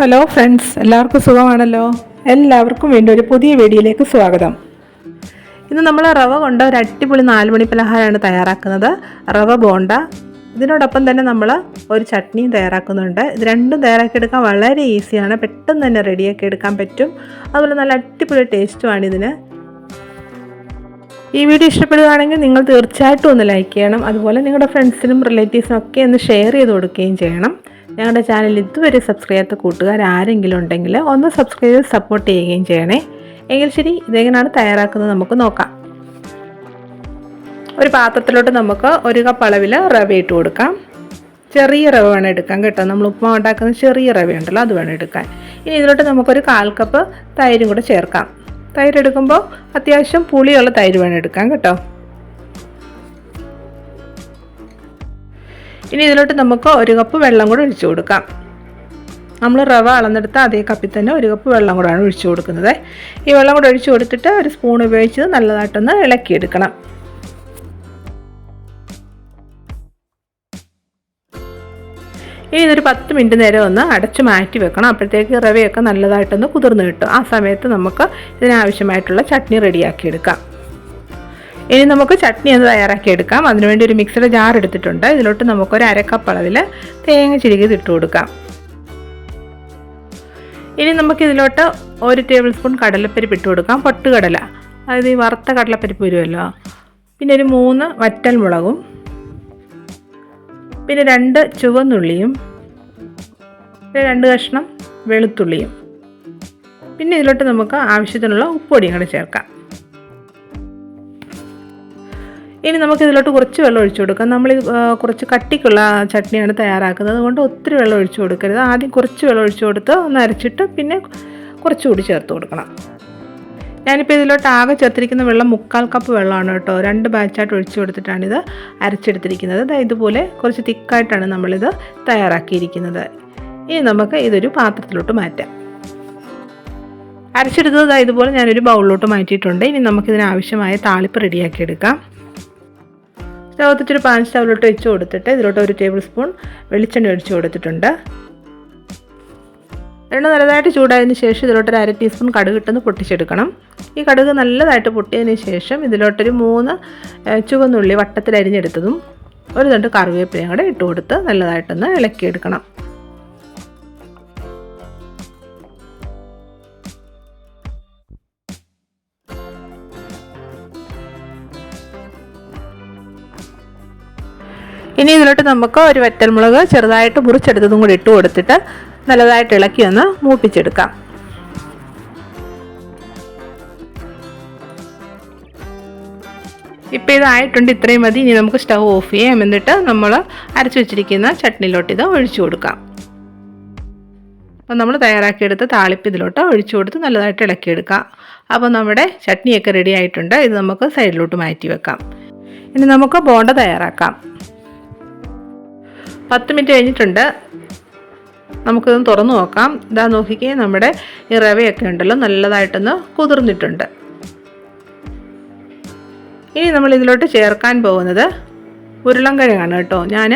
Hello friends എല്ലാവർക്കും സുഖമാണല്ലോ? എല്ലാവർക്കും വേണ്ടി ഒരു പുതിയ വീഡിയോയിലേക്ക് സ്വാഗതം. ഇന്ന് നമ്മൾ റവ കൊണ്ട് ഒരു അടിപൊളി നാലുമണി പലഹാരമാണ് തയ്യാറാക്കുന്നത്. റവ ബോണ്ട. ഇതിനോടൊപ്പം തന്നെ നമ്മൾ ഒരു ചട്നിയും തയ്യാറാക്കുന്നുണ്ട്. ഇത് രണ്ടും തയ്യാറാക്കിയെടുക്കാൻ വളരെ ഈസിയാണ്. പെട്ടെന്ന് തന്നെ റെഡിയാക്കി എടുക്കാൻ പറ്റും. അതുപോലെ നല്ല അടിപൊളി ടേസ്റ്റുമാണ് ഇതിന്. ഈ വീഡിയോ ഇഷ്ടപ്പെടുകയാണെങ്കിൽ നിങ്ങൾ തീർച്ചയായിട്ടും ഒന്ന് ലൈക്ക് ചെയ്യണം. അതുപോലെ നിങ്ങളുടെ ഫ്രണ്ട്സിനും റിലേറ്റീവ്സിനും ഒക്കെ ഒന്ന് ഷെയർ ചെയ്ത് കൊടുക്കുകയും ചെയ്യണം. ഞങ്ങളുടെ ചാനൽ ഇതുവരെ സബ്സ്ക്രൈബ് ചെയ്യാത്ത കൂട്ടുകാർ ആരെങ്കിലും ഉണ്ടെങ്കിൽ ഒന്ന് സബ്സ്ക്രൈബ് ചെയ്ത് സപ്പോർട്ട് ചെയ്യുകയും ചെയ്യണേ. എങ്കിൽ ശരി ഇതെങ്ങനെയാണ് തയ്യാറാക്കുന്നത് നമുക്ക് നോക്കാം. ഒരു പാത്രത്തിലോട്ട് നമുക്ക് ഒരു കപ്പ് അളവിൽ റവ ഇട്ട് കൊടുക്കാം. ചെറിയ റവ വേണം എടുക്കാൻ കേട്ടോ. നമ്മൾ ഉപ്പ് ഉണ്ടാക്കുന്ന ചെറിയ റവ ഉണ്ടല്ലോ അത് വേണം എടുക്കാൻ. ഇനി ഇതിലോട്ട് നമുക്കൊരു കാൽ കപ്പ് തൈരും കൂടെ ചേർക്കാം. തൈര് എടുക്കുമ്പോൾ അത്യാവശ്യം പുളിയുള്ള തൈര് വേണം എടുക്കാം കേട്ടോ. ഇനി ഇതിലോട്ട് നമുക്ക് ഒരു കപ്പ് വെള്ളം കൂടെ ഒഴിച്ചു കൊടുക്കാം. നമ്മൾ റവ അളന്നെടുത്ത അതേ കപ്പിൽ തന്നെ ഒരു കപ്പ് വെള്ളം കൂടെയാണ് ഒഴിച്ചു കൊടുക്കുന്നത്. ഈ വെള്ളം കൂടെ ഒഴിച്ചു കൊടുത്തിട്ട് ഒരു സ്പൂൺ ഉപയോഗിച്ച് നല്ലതായിട്ടൊന്ന് ഇളക്കിയെടുക്കണം. ഇനി ഇതൊരു പത്ത് മിനിറ്റ് നേരം ഒന്ന് അടച്ച് മാറ്റി വെക്കണം. അപ്പോഴത്തേക്ക് റവയൊക്കെ നല്ലതായിട്ടൊന്ന് കുതിർന്ന് കിട്ടും. ആ സമയത്ത് നമുക്ക് ഇതിനാവശ്യമായിട്ടുള്ള ചട്നി റെഡിയാക്കി എടുക്കാം ഇനി നമുക്ക് ചട്നി ഒന്ന് തയ്യാറാക്കി എടുക്കാം. അതിനുവേണ്ടി ഒരു മിക്സിയുടെ ജാർ എടുത്തിട്ടുണ്ട്. ഇതിലോട്ട് നമുക്കൊരു അരക്കപ്പ് അളവിൽ തേങ്ങ ചിരുകി ഇട്ട് കൊടുക്കാം. ഇനി നമുക്ക് ഇതിലോട്ട് ഒരു ടേബിൾ സ്പൂൺ കടലപ്പരിപ്പ് ഇട്ട് കൊടുക്കാം. പൊട്ടുകടല അതായത് ഈ വറുത്ത കടലപ്പരിപ്പ് വരുമല്ലോ. പിന്നെ ഒരു മൂന്ന് വറ്റൽ മുളകും. പിന്നെ രണ്ട് ചുവന്നുള്ളിയും. പിന്നെ രണ്ട് കഷ്ണം വെളുത്തുള്ളിയും. പിന്നെ ഇതിലോട്ട് നമുക്ക് ആവശ്യത്തിനുള്ള ഉപ്പൊടിയും കൂടെ ചേർക്കാം. ഇനി നമുക്ക് ഇതിലോട്ട് കുറച്ച് വെള്ളം ഒഴിച്ചു കൊടുക്കാം. നമ്മൾ കുറച്ച് കട്ടിക്കുള്ള ചട്നിയാണ് തയ്യാറാക്കുന്നത്. അതുകൊണ്ട് ഒത്തിരി വെള്ളം ഒഴിച്ചു കൊടുക്കരുത്. ആദ്യം കുറച്ച് വെള്ളം ഒഴിച്ചു കൊടുത്ത് ഒന്ന് അരച്ചിട്ട് പിന്നെ കുറച്ചുകൂടി ചേർത്ത് കൊടുക്കണം. ഞാനിപ്പോൾ ഇതിലോട്ട് ആകെ ചേർത്തിരിക്കുന്ന വെള്ളം മുക്കാൽ കപ്പ് വെള്ളമാണ് കേട്ടോ. രണ്ട് ബാച്ചായിട്ട് ഒഴിച്ചു കൊടുത്തിട്ടാണിത് അരച്ചെടുത്തിരിക്കുന്നത്. ഇതുപോലെ കുറച്ച് തിക്കായിട്ടാണ് നമ്മളിത് തയ്യാറാക്കിയിരിക്കുന്നത്. ഇനി നമുക്ക് ഇതൊരു പാത്രത്തിലോട്ട് മാറ്റാം. അരച്ചെടുത്തത് ഇതുപോലെ ഞാനൊരു ബൗളിലോട്ട് മാറ്റിയിട്ടുണ്ട്. ഇനി നമുക്കിതിനാവശ്യമായ താളിപ്പ് റെഡിയാക്കി എടുക്കാം സ്റ്റൗത്തിച്ചൊരു പാൻ സ്റ്റൗവിലോട്ട് വെച്ച് കൊടുത്തിട്ട് ഇതിലോട്ട് ഒരു ടേബിൾ സ്പൂൺ വെളിച്ചെണ്ണ ഒഴിച്ച് കൊടുത്തിട്ടുണ്ട്. എണ്ണ നല്ലതായിട്ട് ചൂടായതിന് ശേഷം ഇതിലോട്ടൊരു അര ടീസ്പൂൺ കടുക് ഇട്ടെന്ന് പൊട്ടിച്ചെടുക്കണം. ഈ കടുക് നല്ലതായിട്ട് പൊട്ടിയതിന് ശേഷം ഇതിലോട്ടൊരു മൂന്ന് ചുവന്നുള്ളി വട്ടത്തിൽ അരിഞ്ഞെടുത്തതും ഒരു രണ്ട് കറിവേപ്പിലയും കൂടെ ഇട്ട് കൊടുത്ത് നല്ലതായിട്ടൊന്ന് ഇളക്കിയെടുക്കണം. ഇനി ഇതിലോട്ട് നമുക്ക് ഒരു വറ്റൽമുളക് ചെറുതായിട്ട് മുറിച്ചെടുത്തതും കൂടി ഇട്ട് കൊടുത്തിട്ട് നല്ലതായിട്ട് ഇളക്കി ഒന്ന് മൂപ്പിച്ചെടുക്കാം. ഇപ്പോൾ ഇതായിട്ടുണ്ട് ഇത്രയും മതി. ഇനി നമുക്ക് സ്റ്റൗ ഓഫ് ചെയ്യാം. എന്നിട്ട് നമ്മൾ അരച്ചു വെച്ചിരിക്കുന്ന ചട്നിയിലോട്ട് ഇത് ഒഴിച്ചു കൊടുക്കാം. അപ്പം നമ്മൾ തയ്യാറാക്കിയെടുത്ത് താളിപ്പ് ഇതിലോട്ട് ഒഴിച്ചു കൊടുത്ത് നല്ലതായിട്ട് ഇളക്കിയെടുക്കാം. അപ്പോൾ നമ്മുടെ ചട്നിയൊക്കെ റെഡി ആയിട്ടുണ്ട്. ഇത് നമുക്ക് സൈഡിലോട്ട് മാറ്റി വെക്കാം. ഇനി നമുക്ക് ബോണ്ട തയ്യാറാക്കാം. പത്ത് മിനിറ്റ് കഴിഞ്ഞിട്ടുണ്ട്. നമുക്കിതൊന്ന് തുറന്നു നോക്കാം. ഇതാ നോക്കിക്കേ നമ്മുടെ ഈ റവയൊക്കെ ഉണ്ടല്ലോ നല്ലതായിട്ടൊന്ന് കുതിർന്നിട്ടുണ്ട്. ഇനി നമ്മൾ ഇതിലോട്ട് ചേർക്കാൻ പോകുന്നത് ഉരുളൻകിഴങ്ങാണ് കേട്ടോ. ഞാൻ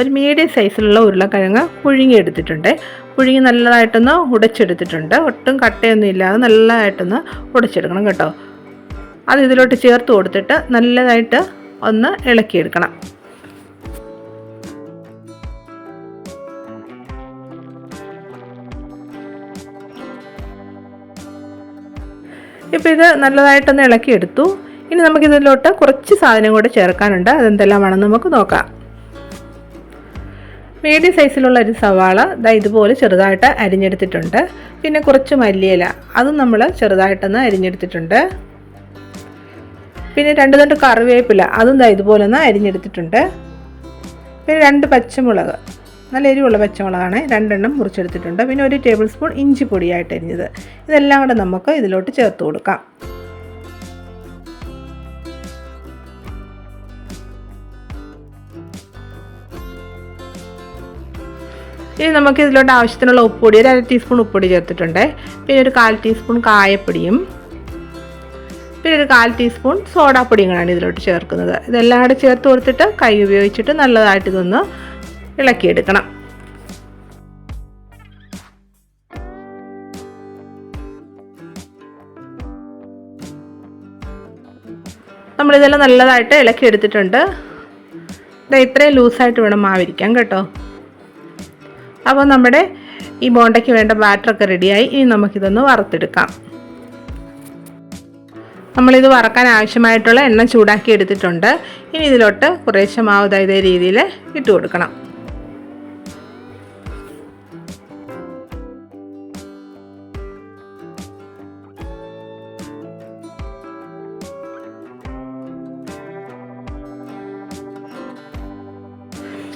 ഒരു മീഡിയം സൈസിലുള്ള ഉരുളക്കിഴങ്ങ് പുഴുങ്ങിയെടുത്തിട്ടുണ്ട്. പുഴുങ്ങി നല്ലതായിട്ടൊന്ന് ഉടച്ചെടുത്തിട്ടുണ്ട്. ഒട്ടും കട്ടയൊന്നും ഇല്ലാതെ നല്ലതായിട്ടൊന്ന് ഉടച്ചെടുക്കണം കേട്ടോ. അത് ഇതിലോട്ട് ചേർത്ത് കൊടുത്തിട്ട് നല്ലതായിട്ട് ഒന്ന് ഇളക്കിയെടുക്കണം. ഇപ്പോൾ ഇത് നല്ലതായിട്ടൊന്ന് ഇളക്കിയെടുത്തു. ഇനി നമുക്കിതിലോട്ട് കുറച്ച് സാധനം കൂടെ ചേർക്കാനുണ്ട്. അതെന്തെല്ലാമാണെന്ന് നമുക്ക് നോക്കാം. മീഡിയം സൈസിലുള്ള ഒരു സവാള ദാ ഇതുപോലെ ചെറുതായിട്ട് അരിഞ്ഞെടുത്തിട്ടുണ്ട്. പിന്നെ കുറച്ച് മല്ലിയില അതും നമ്മൾ ചെറുതായിട്ടൊന്ന് അരിഞ്ഞെടുത്തിട്ടുണ്ട്. പിന്നെ രണ്ട് രണ്ട് കറിവേപ്പില അതും ദാ ഇതുപോലെ ഒന്ന് അരിഞ്ഞെടുത്തിട്ടുണ്ട്. പിന്നെ രണ്ട് പച്ചമുളക് നല്ല എരിവുള്ള പച്ചമുളകാണ് രണ്ടെണ്ണം മുറിച്ചെടുത്തിട്ടുണ്ട്. പിന്നെ ഒരു ടേബിൾ സ്പൂൺ ഇഞ്ചി പൊടിയായിട്ട് അരിഞ്ഞത്. ഇതെല്ലാം കൂടെ നമുക്ക് ഇതിലോട്ട് ചേർത്ത് കൊടുക്കാം. ഇനി നമുക്ക് ഇതിലോട്ട് ആവശ്യത്തിനുള്ള ഉപ്പൊടി ഒരു അര ടീസ്പൂൺ ഉപ്പൊടി ചേർത്തിട്ടുണ്ട്. പിന്നെ ഒരു കാൽ ടീസ്പൂൺ കായപ്പൊടിയും പിന്നെ ഒരു കാൽ ടീസ്പൂൺ സോഡാപ്പൊടിയും കൂടാണ് ഇതിലോട്ട് ചേർക്കുന്നത്. ഇതെല്ലാം കൂടെ ചേർത്ത് കൊടുത്തിട്ട് കൈ ഉപയോഗിച്ചിട്ട് നല്ലതായിട്ട് ഇതൊന്ന് ഇളക്കിയെടുക്കണം. നമ്മളിതെല്ലാം നല്ലതായിട്ട് ഇളക്കി എടുത്തിട്ടുണ്ട് ഇത്രയും ലൂസായിട്ട് വേണം മാവിരിക്കാം കേട്ടോ. അപ്പോൾ നമ്മുടെ ഈ ബോണ്ടയ്ക്ക് വേണ്ട ബാറ്ററൊക്കെ റെഡിയായി. ഇനി നമുക്കിതൊന്ന് വറുത്തെടുക്കാം. നമ്മളിത് വറക്കാൻ ആവശ്യമായിട്ടുള്ള എണ്ണ ചൂടാക്കി എടുത്തിട്ടുണ്ട്. ഇനി ഇതിലോട്ട് കുറേശ്ശെ മാവ് ഇതേ രീതിയിൽ ഇട്ട് കൊടുക്കണം.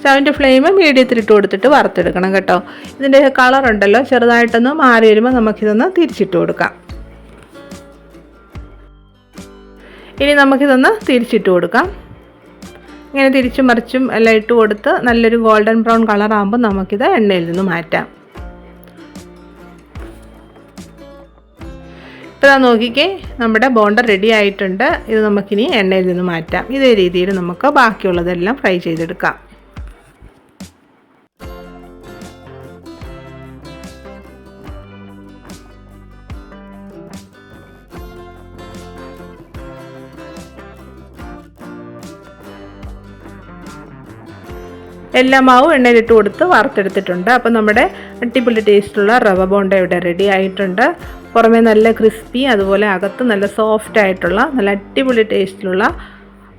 സ്റ്റവിന്റെ ഫ്ലെയിം മീഡിയത്തിൽ ഇട്ട് കൊടുത്തിട്ട് വറുത്തെടുക്കണം കേട്ടോ. ഇതിന്റെ കളർ ഉണ്ടല്ലോ. ചെറുതായിട്ടൊന്ന് മാറി വരുമ്പോൾ നമുക്കിതൊന്ന് തിരിച്ചിട്ട് കൊടുക്കാം. ഇനി നമുക്കിതൊന്ന് തിരിച്ചിട്ട് കൊടുക്കാം. ഇങ്ങനെ തിരിച്ചും മറിച്ചും എല്ലാം ഇട്ട് കൊടുത്ത് നല്ലൊരു ഗോൾഡൻ ബ്രൗൺ കളർ ആകുമ്പോൾ നമുക്കിത് എണ്ണയിൽ നിന്ന് മാറ്റാം. ഇപ്പോൾ നോക്കിക്കേ നമ്മുടെ ബോണ്ട റെഡി ആയിട്ടുണ്ട്. ഇത് നമുക്കിനി എണ്ണയിൽ നിന്ന് മാറ്റാം. ഇതേ രീതിയിൽ നമുക്ക് ബാക്കിയുള്ളതെല്ലാം ഫ്രൈ ചെയ്തെടുക്കാം. എല്ലാ മാവും എണ്ണയിലിട്ട് കൊടുത്ത് വറുത്തെടുത്തിട്ടുണ്ട്. അപ്പോൾ നമ്മുടെ അടിപൊളി ടേസ്റ്റുള്ള റവ ബോണ്ട ഇവിടെ റെഡി ആയിട്ടുണ്ട്. പുറമേ നല്ല ക്രിസ്പി അതുപോലെ അകത്ത് നല്ല സോഫ്റ്റ് ആയിട്ടുള്ള നല്ല അടിപൊളി ടേസ്റ്റിലുള്ള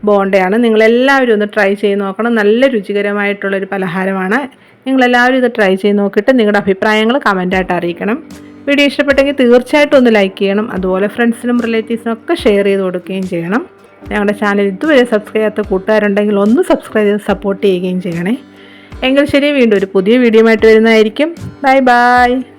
ബോണ്ടയാണ്. നിങ്ങളെല്ലാവരും ഒന്ന് ട്രൈ ചെയ്ത് നോക്കണം. നല്ല രുചികരമായിട്ടുള്ളൊരു പലഹാരമാണ്. നിങ്ങളെല്ലാവരും ഇത് ട്രൈ ചെയ്ത് നോക്കിയിട്ട് നിങ്ങളുടെ അഭിപ്രായങ്ങൾ കമന്റായിട്ട് അറിയിക്കണം. വീഡിയോ ഇഷ്ടപ്പെട്ടെങ്കിൽ തീർച്ചയായിട്ടും ഒന്ന് ലൈക്ക് ചെയ്യണം. അതുപോലെ ഫ്രണ്ട്സിനും റിലേറ്റീവ്സിനും ഒക്കെ ഷെയർ ചെയ്ത് കൊടുക്കുകയും ചെയ്യണം. ഞങ്ങളുടെ ചാനൽ ഇതുവരെ സബ്സ്ക്രൈബ് ചെയ്യാത്ത കൂട്ടുകാരുണ്ടെങ്കിൽ ഒന്ന് സബ്സ്ക്രൈബ് ചെയ്ത് സപ്പോർട്ട് ചെയ്യുകയും ചെയ്യണേ. എങ്കിൽ ശരി വീണ്ടും ഒരു പുതിയ വീഡിയോ ആയിട്ട് വരുന്നതായിരിക്കും. Bye bye